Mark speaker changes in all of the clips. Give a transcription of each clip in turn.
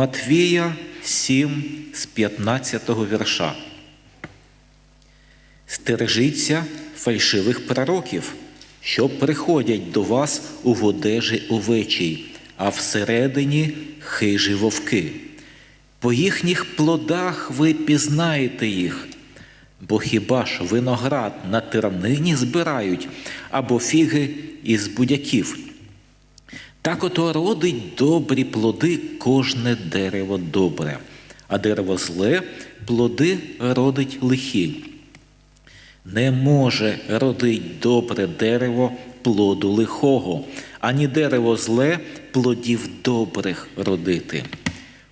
Speaker 1: Матвія 7 з 15 вірша. Стережіться фальшивих пророків, що приходять до вас у одежі овечій, а всередині хижі вовки. По їхніх плодах ви пізнаєте їх, бо хіба ж виноград на тернині збирають або фіги із будяків. Так ото родить добрі плоди кожне дерево добре, а дерево зле плоди родить лихі. Не може родить добре дерево плоду лихого, ані дерево зле плодів добрих родити.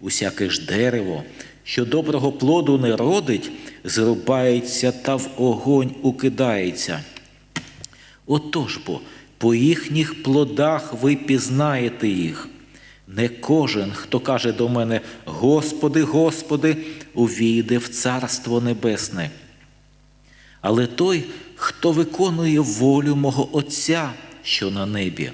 Speaker 1: Усяке ж дерево, що доброго плоду не родить, зрубається та в огонь укидається. Отож бо, по їхніх плодах ви пізнаєте їх. Не кожен, хто каже до мене, Господи, Господи, увійде в Царство Небесне. Але той, хто виконує волю мого Отця, що на небі.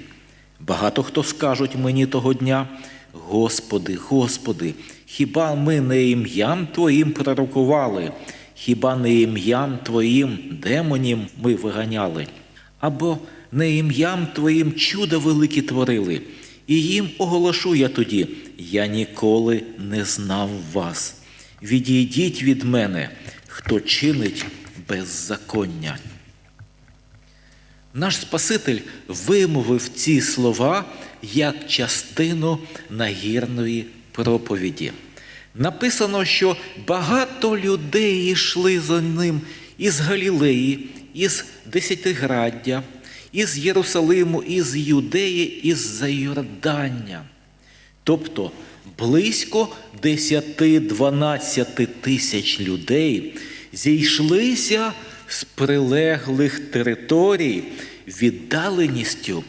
Speaker 1: Багато хто скажуть мені того дня, Господи, Господи, хіба ми не ім'ям Твоїм пророкували, хіба не ім'ям Твоїм демонів ми виганяли, або не ім'ям Твоїм чуда великі творили, і їм оголошу я тоді, я ніколи не знав вас. Відійдіть від мене, хто чинить беззаконня. Наш Спаситель вимовив ці слова як частину нагірної проповіді. Написано, що багато людей йшли за ним із Галілеї, із Десятиграддя, із Єрусалиму, із Юдеї, із Зайордання. Тобто близько 10-12 тисяч людей зійшлися з прилеглих територій віддаленістю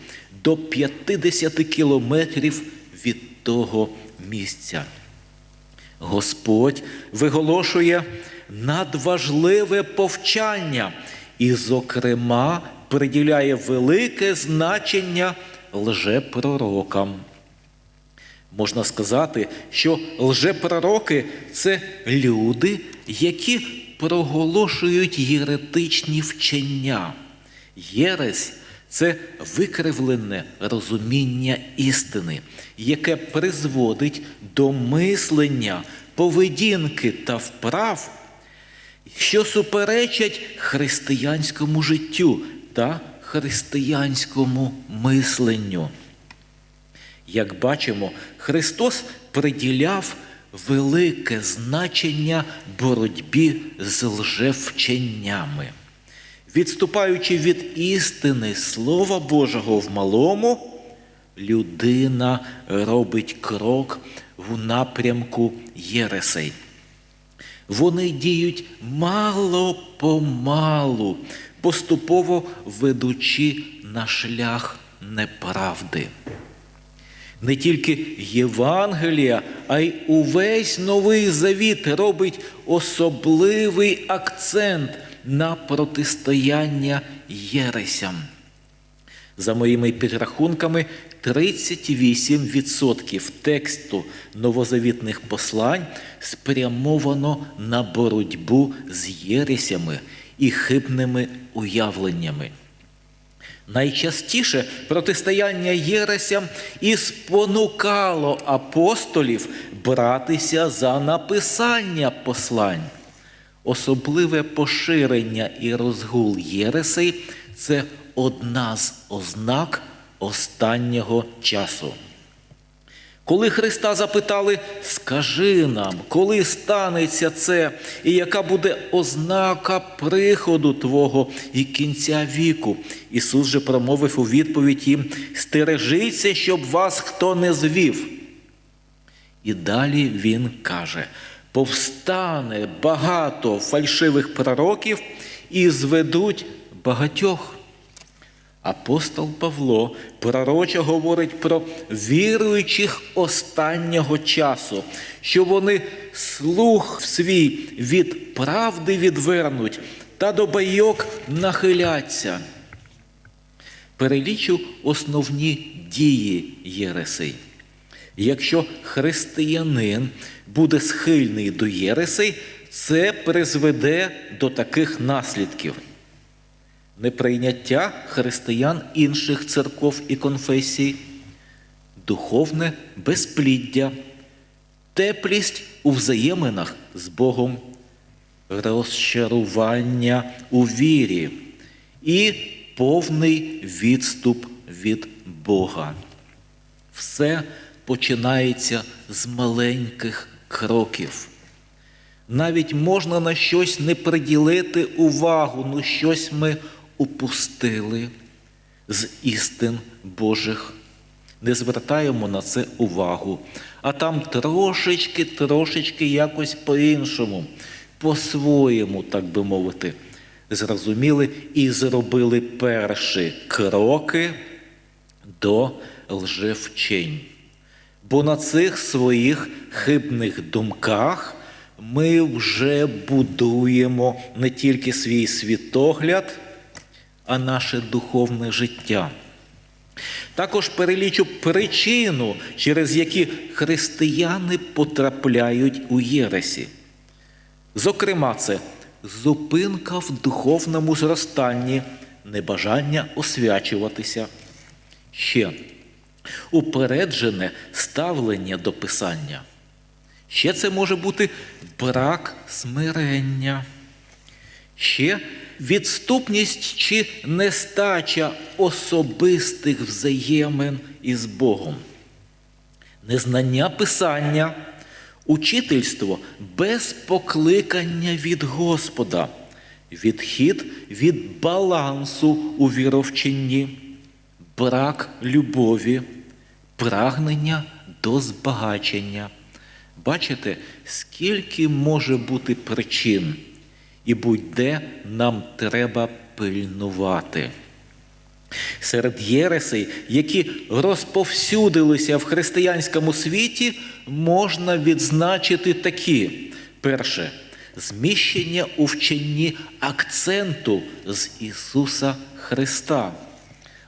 Speaker 1: до 50 кілометрів від того місця. Господь виголошує надважливе повчання і, зокрема, приділяє велике значення лжепророкам. Можна сказати, що лжепророки це люди, які проголошують єретичні вчення. Єресь це викривлене розуміння істини, яке призводить до мислення, поведінки та вправ, що суперечать християнському життю та християнському мисленню. Як бачимо, Христос приділяв велике значення боротьбі з лжевченнями. Відступаючи від істини Слова Божого в малому, людина робить крок в напрямку Єресей. Вони діють мало помалу, поступово ведучи на шлях неправди. Не тільки Євангелія, а й увесь новий завіт робить особливий акцент на протистояння Єресям. За моїми підрахунками, 38% тексту новозавітних послань спрямовано на боротьбу з єресями і хибними уявленнями. Найчастіше протистояння Єресям і спонукало апостолів братися за написання послань. Особливе поширення і розгул Єресей це одна з ознак останнього часу. Коли Христа запитали, скажи нам, коли станеться це, і яка буде ознака приходу Твого і кінця віку, Ісус же промовив у відповідь їм: стережіться, щоб вас хто не звів. І далі Він каже: повстане багато фальшивих пророків і зведуть багатьох. Апостол Павло пророче говорить про віруючих останнього часу, що вони слух свій від правди відвернуть та до байок нахиляться. Перелічу основні дії Єресей. Якщо християнин буде схильний до єресей, це призведе до таких наслідків: неприйняття християн інших церков і конфесій, духовне безпліддя, теплість у взаєминах з Богом, розчарування у вірі і повний відступ від Бога. Все починається з маленьких кроків. Навіть можна на щось не приділити увагу, ну щось ми упустили з істин Божих. Не звертаємо на це увагу, а там трошечки, трошечки якось по-іншому, по-своєму, так би мовити, зрозуміли і зробили перші кроки до лжевчень. Бо на цих своїх хибних думках ми вже будуємо не тільки свій світогляд, а наше духовне життя. Також перелічу причину, через які християни потрапляють у Єресі. Зокрема, це зупинка в духовному зростанні, небажання освячуватися. Ще упереджене ставлення до Писання. Ще це може бути брак смирення. Ще відступність чи нестача особистих взаємин із Богом, незнання Писання, учительство без покликання від Господа, відхід від балансу у віровченні, брак любові, прагнення до збагачення. Бачите, скільки може бути причин, і будь-де нам треба пильнувати. Серед єресей, які розповсюдилися в християнському світі, можна відзначити такі: перше зміщення у вченні акценту з Ісуса Христа.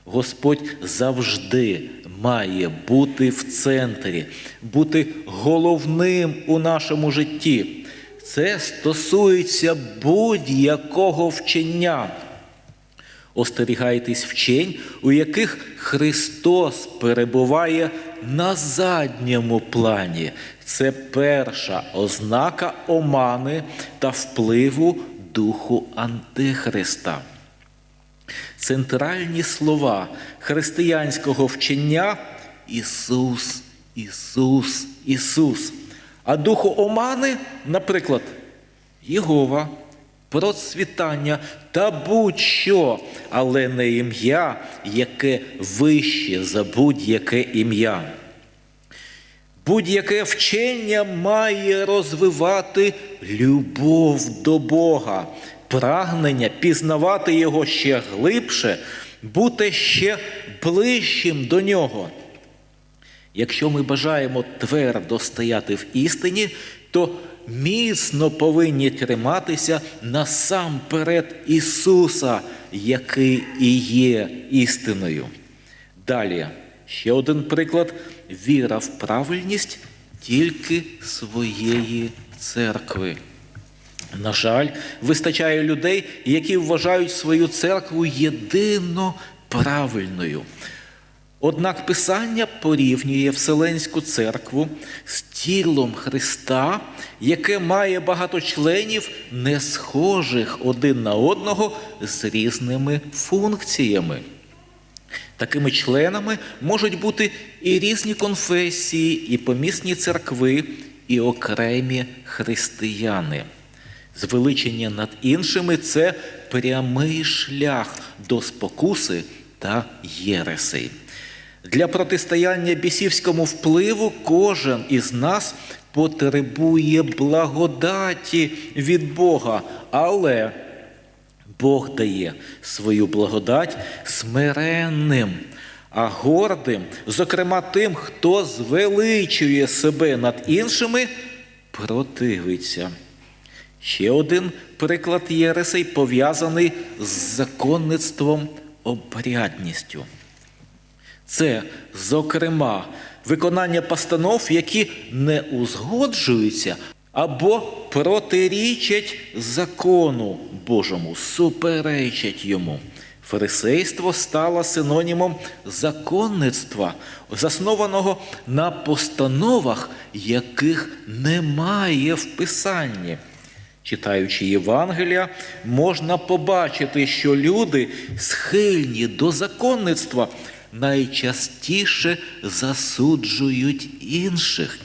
Speaker 1: Господь завжди має бути в центрі, бути головним у нашому житті. Це стосується будь-якого вчення. Остерігайтесь вчень, у яких Христос перебуває на задньому плані. Це перша ознака омани та впливу Духу Антихриста. Центральні слова християнського вчення Ісус, Ісус, Ісус. А духу омани, наприклад, Єгова, процвітання та будь-що, але не ім'я, яке вище за будь-яке ім'я. Будь-яке вчення має розвивати любов до Бога, прагнення пізнавати Його ще глибше, бути ще ближчим до Нього. Якщо ми бажаємо твердо стояти в істині, то міцно повинні триматися насамперед Ісуса, який і є істиною. Далі, ще один приклад: віра в правильність тільки своєї церкви. На жаль, вистачає людей, які вважають свою церкву єдино правильною. Однак Писання порівнює Вселенську церкву з тілом Христа, яке має багато членів, не схожих один на одного з різними функціями. Такими членами можуть бути і різні конфесії, і помісні церкви, і окремі християни. Звеличення над іншими це прямий шлях до спокуси та єресей. Для протистояння бісівському впливу кожен із нас потребує благодаті від Бога, але Бог дає свою благодать смиренним, а гордим, зокрема тим, хто звеличує себе над іншими, противиться. Ще один приклад Єресей пов'язаний з законництвом обрядністю. Це, зокрема, виконання постанов, які не узгоджуються або протирічать закону Божому, суперечать йому. Фарисейство стало синонімом законництва, заснованого на постановах, яких немає в Писанні. Читаючи Євангелія, можна побачити, що люди, схильні до законництва, найчастіше засуджують інших.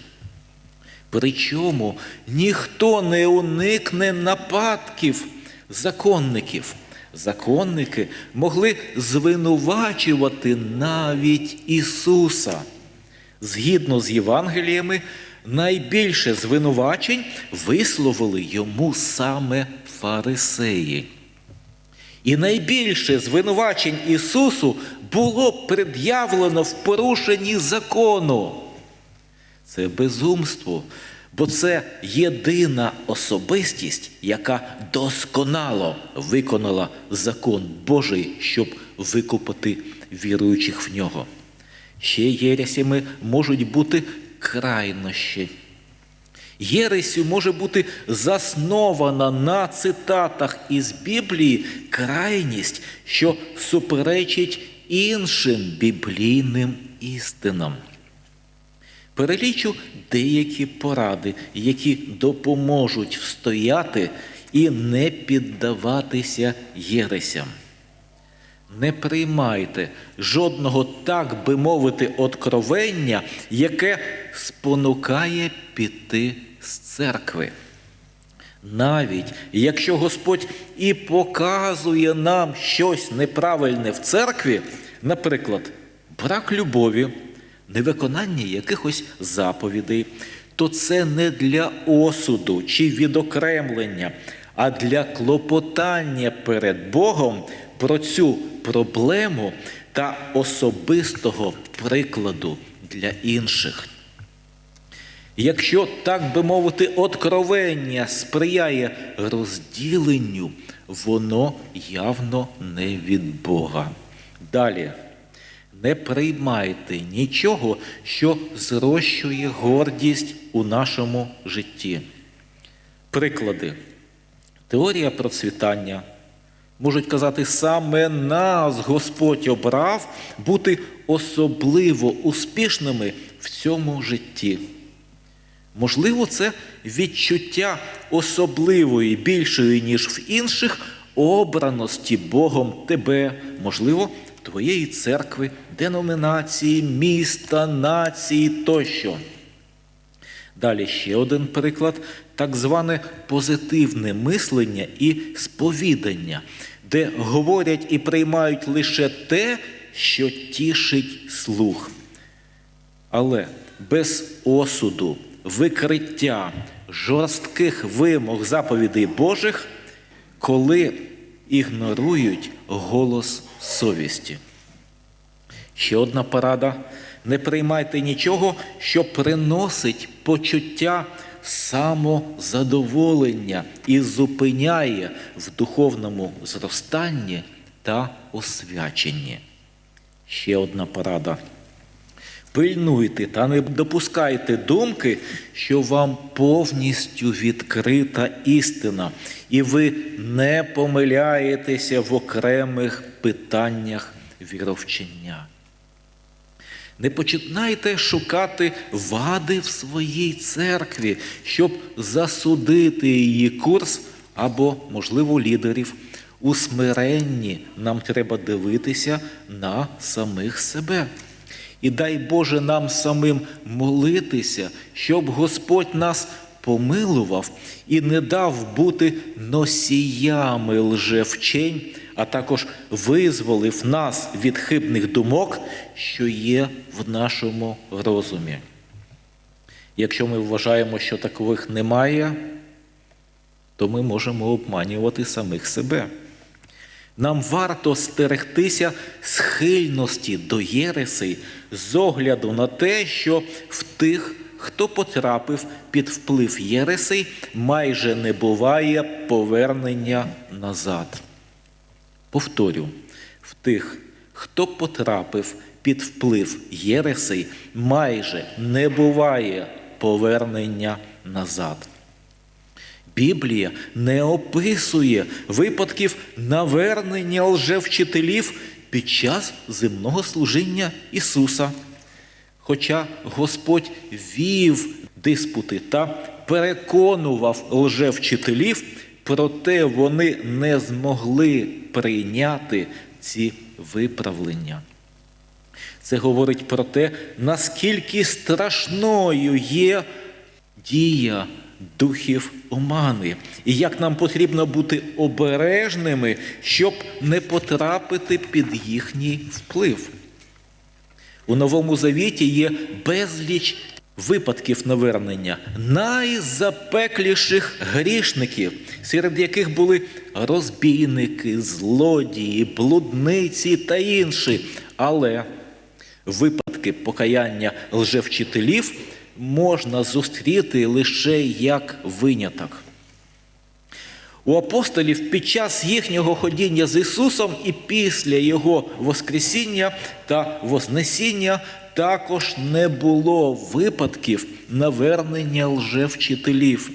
Speaker 1: Причому ніхто не уникне нападків законників. Законники могли звинувачувати навіть Ісуса. Згідно з Євангеліями, найбільше звинувачень висловили йому саме фарисеї. І найбільше звинувачень Ісусу було пред'явлено в порушенні закону. Це безумство, бо це єдина особистість, яка досконало виконала закон Божий, щоб викупити віруючих в нього. Ще єресями можуть бути крайнощі. Єресю може бути заснована на цитатах із Біблії крайність, що суперечить іншим біблійним істинам. Перелічу деякі поради, які допоможуть встояти і не піддаватися єресям. Не приймайте жодного, так би мовити, откровення, яке спонукає піти з церкви. Навіть якщо Господь і показує нам щось неправильне в церкві, наприклад, брак любові, невиконання якихось заповідей, то це не для осуду чи відокремлення, а для клопотання перед Богом про цю проблему та особистого прикладу для інших. Якщо, так би мовити, откровення сприяє розділенню, воно явно не від Бога. Далі. Не приймайте нічого, що зрощує гордість у нашому житті. Приклади. Теорія процвітання. Можуть казати, саме нас Господь обрав бути особливо успішними в цьому житті. Можливо, це відчуття особливої, більшої, ніж в інших, обраності Богом тебе, можливо, твоєї церкви, деномінації, міста, нації тощо. Далі ще один приклад так зване позитивне мислення і сповідання, де говорять і приймають лише те, що тішить слух. Але без осуду, викриття, жорстких вимог заповідей Божих, коли ігнорують голос совісті. Ще одна порада. Не приймайте нічого, що приносить почуття самозадоволення і зупиняє в духовному зростанні та освяченні. Ще одна порада. Пильнуйте та не допускайте думки, що вам повністю відкрита істина, і ви не помиляєтеся в окремих питаннях віровчення. Не починайте шукати вади в своїй церкві, щоб засудити її курс або, можливо, лідерів. У смиренні нам треба дивитися на самих себе. І дай Боже нам самим молитися, щоб Господь нас помилував і не дав бути носіями лжевчень, а також визволив нас від хибних думок, що є в нашому розумі. Якщо ми вважаємо, що такових немає, то ми можемо обманювати самих себе. Нам варто стерегтися схильності до єресей з огляду на те, що в тих, хто потрапив під вплив єресей, майже не буває повернення назад. Повторю, в тих, хто потрапив під вплив єресей майже не буває повернення назад. Біблія не описує випадків навернення лжевчителів під час земного служіння Ісуса. Хоча Господь вів диспути та переконував лжевчителів, проте вони не змогли прийняти ці виправлення. Це говорить про те, наскільки страшною є дія духів омани, і як нам потрібно бути обережними, щоб не потрапити під їхній вплив. У Новому Завіті є безліч випадків навернення найзапекліших грішників, серед яких були розбійники, злодії, блудниці та інші. Але випадки покаяння лжевчителів можна зустріти лише як виняток. У апостолів під час їхнього ходіння з Ісусом і після Його Воскресіння та Вознесіння також не було випадків навернення лжевчителів.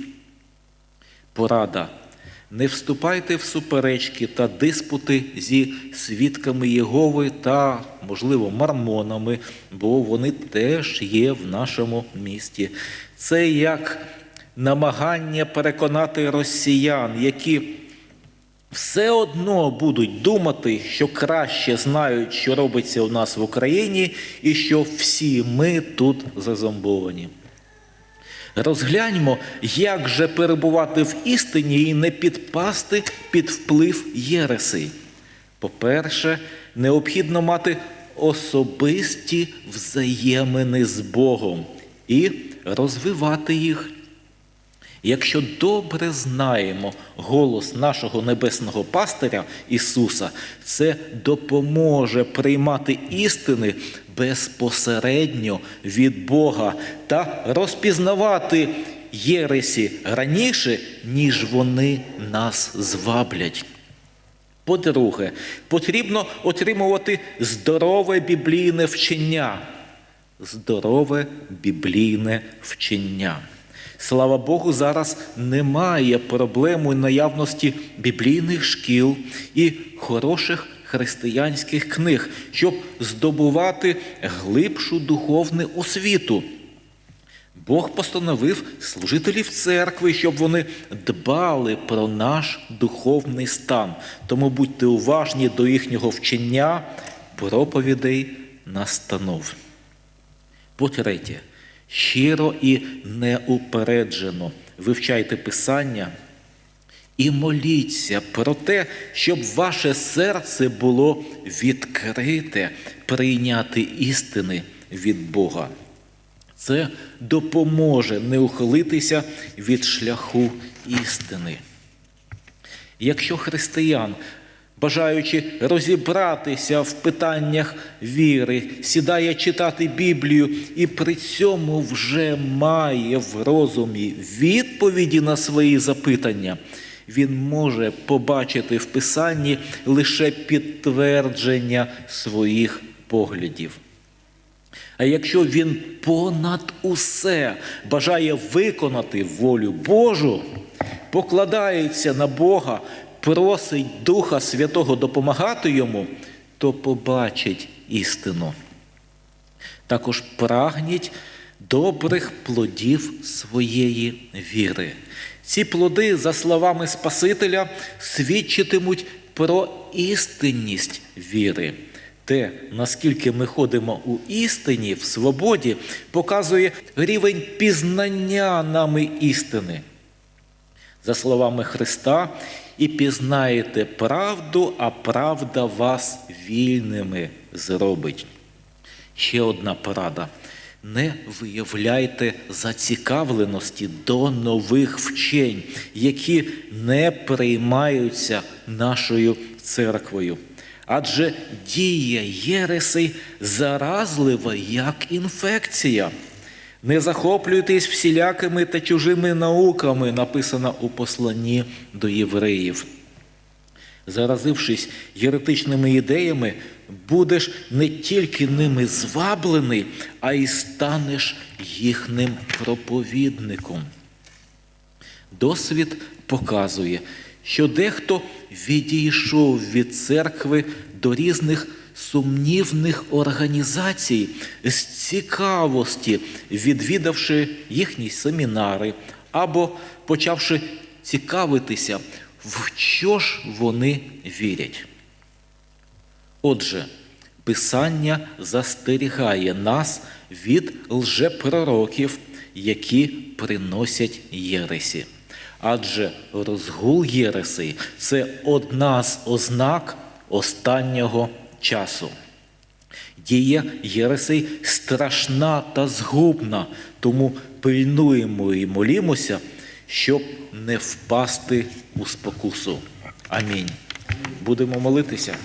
Speaker 1: Порада. Не вступайте в суперечки та диспути зі свідками Єгови та, можливо, мармонами, бо вони теж є в нашому місті. Це як намагання переконати росіян, які все одно будуть думати, що краще знають, що робиться у нас в Україні, і що всі ми тут зазомбовані. Розгляньмо, як же перебувати в істині і не підпасти під вплив Єреси. По-перше, необхідно мати особисті взаємини з Богом і розвивати їх. Якщо добре знаємо голос нашого небесного пастиря Ісуса, це допоможе приймати істини безпосередньо від Бога та розпізнавати єресі раніше, ніж вони нас зваблять. По-друге, потрібно отримувати здорове біблійне вчення. Здорове біблійне вчення. Слава Богу, зараз немає проблеми наявності біблійних шкіл і хороших християнських книг, щоб здобувати глибшу духовну освіту. Бог постановив служителів церкви, щоб вони дбали про наш духовний стан. Тому будьте уважні до їхнього вчення, проповідей, настанов. По-третє, щиро і неупереджено вивчайте Писання і моліться про те, щоб ваше серце було відкрите прийняти істини від Бога. Це допоможе не ухилитися від шляху істини. Якщо християн, бажаючи розібратися в питаннях віри, сідає читати Біблію і при цьому вже має в розумі відповіді на свої запитання, він може побачити в Писанні лише підтвердження своїх поглядів. А якщо він понад усе бажає виконати волю Божу, покладається на Бога, просить Духа Святого допомагати йому, то побачить істину. Також прагніть добрих плодів своєї віри. Ці плоди, за словами Спасителя, свідчитимуть про істинність віри. Те, наскільки ми ходимо у істині, в свободі, показує рівень пізнання нами істини. За словами Христа, і пізнаєте правду, а правда вас вільними зробить. Ще одна порада. Не виявляйте зацікавленості до нових вчень, які не приймаються нашою церквою. Адже дія Єресей заразлива як інфекція. Не захоплюйтесь всілякими та чужими науками, написано у посланні до євреїв. Заразившись єретичними ідеями, будеш не тільки ними зваблений, а й станеш їхнім проповідником. Досвід показує, що дехто відійшов від церкви до різних сумнівних організацій з цікавості, відвідавши їхні семінари або почавши цікавитися, в що ж вони вірять. Отже, Писання застерігає нас від лжепророків, які приносять єресі. Адже розгул єресей – це одна з ознак останнього часу. Дія єресей страшна та згубна, тому пильнуємо і молімося, щоб не впасти у спокусу. Амінь. Будемо молитися.